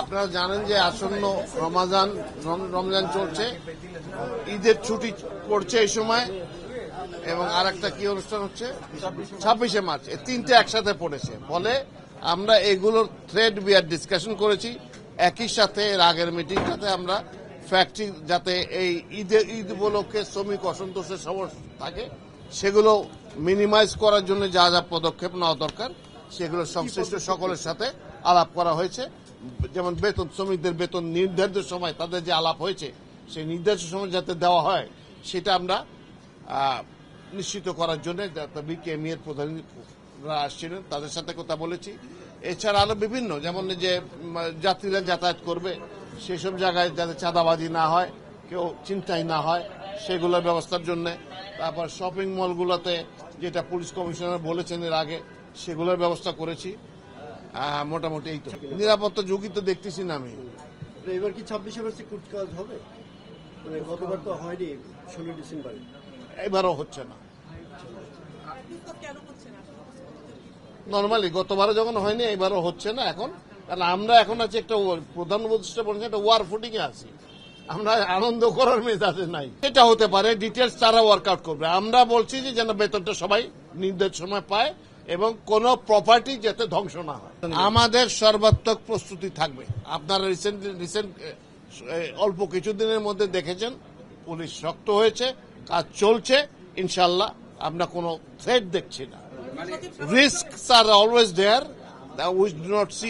আপনারা জানেন যে আসন্ন রমাজান, রমজান চলছে। ঈদের ছুটি পড়ছে এই সময় এবং আর একটা কি অনুষ্ঠান হচ্ছে? ছাব্বিশে মার্চ। এই তিনটে একসাথে পড়েছে। ফলে আমরা এগুলোর থ্রেড বিয়ার ডিসকাশন করেছি। একই সাথে এর আগের মিটিংটাতে আমরা ফ্যাক্টরি যাতে এই ঈদের ঈদ উপলক্ষে শ্রমিক অসন্তোষের সমস্যা থাকে, সেগুলো মিনিমাইজ করার জন্য যা যা পদক্ষেপ নেওয়া দরকার, সেগুলো সংশ্লিষ্ট সকলের সাথে আলাপ করা হয়েছে। যেমন বেতন, শ্রমিকদের বেতন নির্ধারিত সময় তাদের যে আলাপ হয়েছে, সেই নির্ধারিত সময় যাতে দেওয়া হয়, সেটা আমরা নিশ্চিত করার জন্য বিকেএমই এর প্রধানরা আসছিলেন, তাদের সাথে কথা বলেছি। এছাড়া আরও বিভিন্ন, যেমন যে যাত্রীরা যাতায়াত করবে, সেসব জায়গায় যাতে চাঁদাবাজি না হয়, কেউ চিন্তাই না হয়, সেগুলোর ব্যবস্থার জন্য। তারপর শপিং মলগুলোতে যেটা পুলিশ কমিশনার বলেছেন এর আগে, সেগুলোর ব্যবস্থা করেছি। আহ, মোটামুটি এই তো। নিরাপত্তা ঝুঁকি তো দেখতেছি না আমি। এবার কি ছাব্বিশে মার্চে কুচকাওয়াজ হবে? মানে গতবার তো হয়নি ষোলো ডিসেম্বরে। এবারও হচ্ছে না। নর্মালি গতবারও যখন হয়নি এবারও হচ্ছে না এখন। কারণ আমরা এখন আছি একটা প্রধান উপদেষ্টা বলছেন একটা ওয়ার ফুটিং এ আছি। আমরা আনন্দ করার মেজাজে নাই। এটা হতে পারে ডিটেলস তারা ওয়ার্কআউট করবে। আমরা বলছি যে যেন বেতনটা সবাই নির্ধারিত সময় পায়। এবং কোন প্রপার্টি যাতে ধ্বংস না হয়। আমাদের সর্বাত্মক প্রস্তুতি থাকবে। আপনারা রিসেন্টলি রিসেন্ট অল্প কিছুদিনের মধ্যে দেখেছেন পুলিশ শক্ত হয়েছে কাজ চলছে ইনশাল্লাহ আমরা কোনো থ্রেট দেখছি না। Risk are always there which do not see